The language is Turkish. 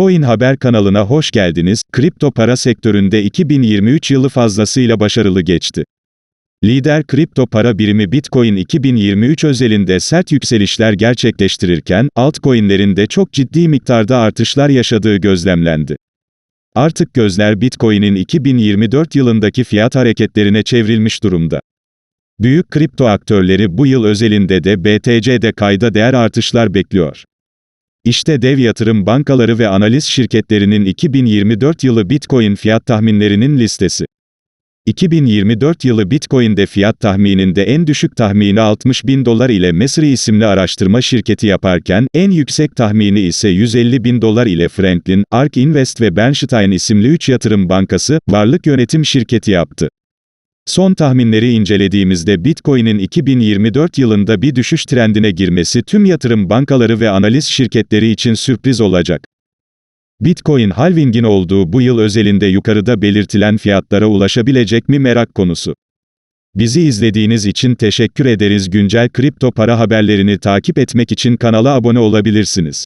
Coin Haber kanalına hoş geldiniz. Kripto para sektöründe 2023 yılı fazlasıyla başarılı geçti. Lider kripto para birimi Bitcoin 2023 özelinde sert yükselişler gerçekleştirirken, altcoin'lerin de çok ciddi miktarda artışlar yaşadığı gözlemlendi. Artık gözler Bitcoin'in 2024 yılındaki fiyat hareketlerine çevrilmiş durumda. Büyük kripto aktörleri bu yıl özelinde de BTC'de kayda değer artışlar bekliyor. İşte dev yatırım bankaları ve analiz şirketlerinin 2024 yılı Bitcoin fiyat tahminlerinin listesi. 2024 yılı Bitcoin'de fiyat tahmininde en düşük tahmini 60 bin dolar ile Mesri isimli araştırma şirketi yaparken, en yüksek tahmini ise 150 bin dolar ile Franklin, Ark Invest ve Bernstein isimli 3 yatırım bankası, varlık yönetim şirketi yaptı. Son tahminleri incelediğimizde Bitcoin'in 2024 yılında bir düşüş trendine girmesi tüm yatırım bankaları ve analiz şirketleri için sürpriz olacak. Bitcoin halvingin olduğu bu yıl özelinde yukarıda belirtilen fiyatlara ulaşabilecek mi merak konusu. Bizi izlediğiniz için teşekkür ederiz. Güncel kripto para haberlerini takip etmek için kanala abone olabilirsiniz.